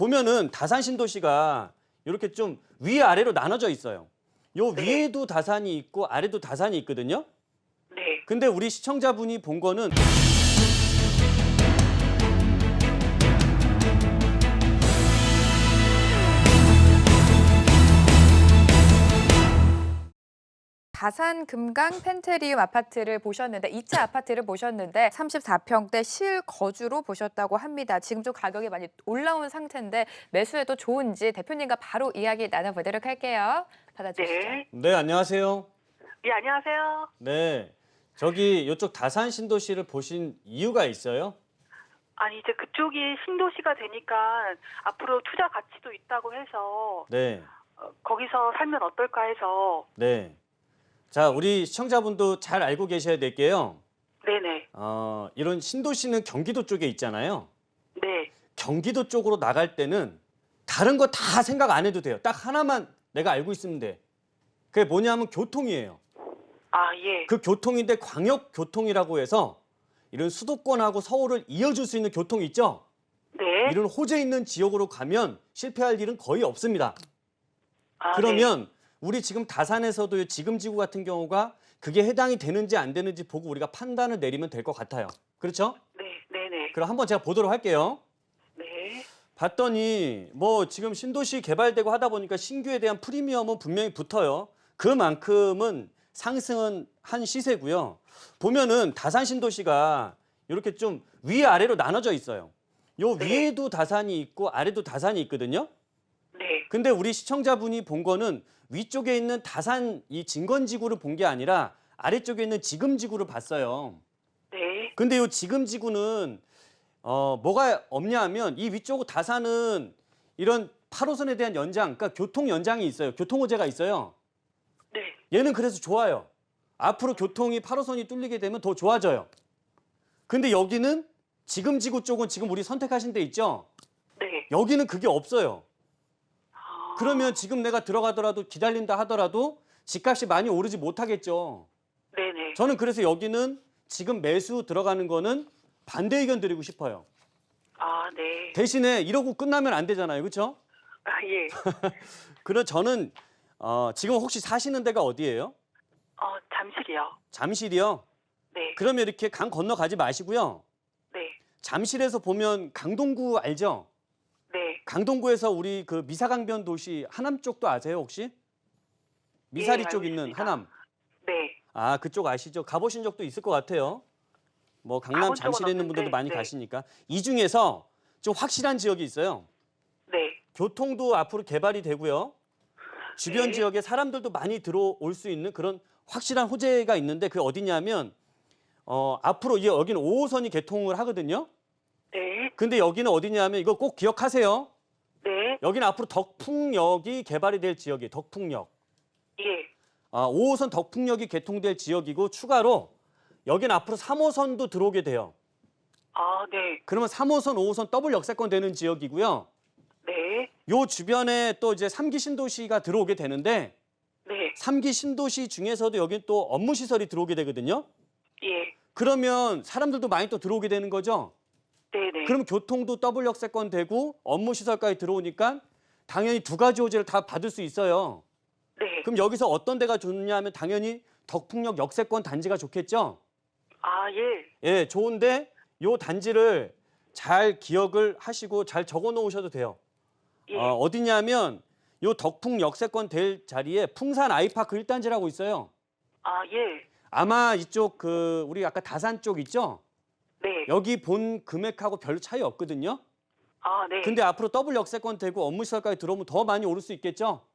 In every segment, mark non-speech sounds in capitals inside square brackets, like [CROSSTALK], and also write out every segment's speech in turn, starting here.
보면은 다산 신도시가 이렇게 좀 위아래로 나눠져 있어요. 요 네. 위에도 다산이 있고 아래도 다산이 있거든요. 네. 근데 우리 시청자분이 본 거는 다산 금강 펜테리움 아파트를 보셨는데 2차 아파트를 보셨는데 34평대 실거주로 보셨다고 합니다. 지금 좀 가격이 많이 올라온 상태인데 매수해도 좋은지 대표님과 바로 이야기 나눠보도록 할게요. 받아주시죠. 네. 네 안녕하세요. 예, 안녕하세요. 네 저기 이쪽 다산 신도시를 보신 이유가 있어요? 아니, 이제 그쪽이 신도시가 되니까 앞으로 투자 가치도 있다고 해서 네. 어, 거기서 살면 어떨까 해서 네. 자, 우리 시청자분도 잘 알고 계셔야 될 게요. 네네. 어, 이런 신도시는 경기도 쪽에 있잖아요. 네. 경기도 쪽으로 나갈 때는 다른 거 다 생각 안 해도 돼요. 딱 하나만 내가 알고 있으면 돼. 그게 뭐냐면 교통이에요. 아, 예. 그 교통인데 광역 교통이라고 해서 이런 수도권하고 서울을 이어줄 수 있는 교통 있죠? 네. 이런 호재 있는 지역으로 가면 실패할 일은 거의 없습니다. 아, 그러면 우리 지금 다산에서도 지금 지구 같은 경우가 그게 해당이 되는지 안 되는지 보고 우리가 판단을 내리면 될 것 같아요. 그렇죠? 네. 네, 네. 그럼 한번 제가 보도록 할게요. 네. 봤더니 뭐 지금 신도시 개발되고 하다 보니까 신규에 대한 프리미엄은 분명히 붙어요. 그만큼은 상승은 한 시세고요. 보면은 다산 신도시가 이렇게 좀 위아래로 나눠져 있어요. 요 네. 위에도 다산이 있고 아래도 다산이 있거든요. 네. 근데 우리 시청자분이 본 거는 위쪽에 있는 다산 이 진건지구를 본 게 아니라 아래쪽에 있는 지금지구를 봤어요. 네. 근데 이 지금지구는 어 뭐가 없냐 하면 이 위쪽 다산은 이런 8호선에 대한 연장, 그러니까 교통 연장이 있어요. 교통 호재가 있어요. 네. 얘는 그래서 좋아요. 앞으로 교통이 8호선이 뚫리게 되면 더 좋아져요. 근데 여기는 지금 지구 쪽은 지금 우리 선택하신 데 있죠? 네. 여기는 그게 없어요. 아, 그러면 지금 내가 들어가더라도 기다린다 하더라도 집값이 많이 오르지 못하겠죠. 네네. 저는 그래서 여기는 지금 매수 들어가는 거는 반대 의견 드리고 싶어요. 아, 네. 대신에 이러고 끝나면 안 되잖아요. 그렇죠? 아, 예. [LAUGHS] 그럼 저는 어, 지금 혹시 사시는 데가 어디예요? 어, 잠실이요. 잠실이요. 네. 그러면 이렇게 강 건너 가지 마시고요. 네. 잠실에서 보면 강동구 알죠? 네. 강동구에서 우리 그 미사강변 도시 하남 쪽도 아세요 혹시? 미사리 예, 쪽 있는. 하남. 네. 아 그쪽 아시죠? 가보신 적도 있을 것 같아요. 뭐 강남 잠실에 있는 분들도 많이 네. 가시니까 이 중에서 좀 확실한 지역이 있어요. 네. 교통도 앞으로 개발이 되고요. 주변 네. 지역에 사람들도 많이 들어올 수 있는 그런 확실한 호재가 있는데 그게 어디냐면 어, 앞으로 이 여기는 5호선이 개통을 하거든요. 네. 근데 여기는 어디냐면 이거 꼭 기억하세요. 네. 여기는 앞으로 덕풍역이 개발이 될 지역이에요. 덕풍역. 예. 아, 5호선 덕풍역이 개통될 지역이고 추가로 여기는 앞으로 3호선도 들어오게 돼요. 아, 네. 그러면 3호선, 5호선 더블 역세권 되는 지역이고요. 네. 요 주변에 또 이제 3기 신도시가 들어오게 되는데 네. 3기 신도시 중에서도 여기 또 업무 시설이 들어오게 되거든요. 예. 그러면 사람들도 많이 또 들어오게 되는 거죠. 네네. 그럼 교통도 더블 역세권 되고 업무 시설까지 들어오니까 당연히 두 가지 호재를 다 받을 수 있어요. 네. 그럼 여기서 어떤 데가 좋냐 하면 당연히 덕풍역 역세권 단지가 좋겠죠. 아, 예. 예, 좋은데 요 단지를 잘 기억을 하시고 잘 적어 놓으셔도 돼요. 예. 어, 어디냐면 요 덕풍 역세권 될 자리에 풍산 아이파크 1단지라고 있어요. 아, 예. 아마 이쪽 그 우리 아까 다산 쪽 있죠? 네. 여기 본 금액하고 별로 차이 없거든요. 아, 네. 근데 앞으로 더블 역세권 되고 업무 시설까지 들어오면 더 많이 오를 수 있겠죠?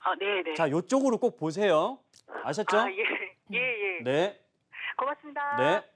아, 네, 네. 자, 요쪽으로 꼭 보세요. 아셨죠? 아, 예. 예, 예. 네. 고맙습니다. 네.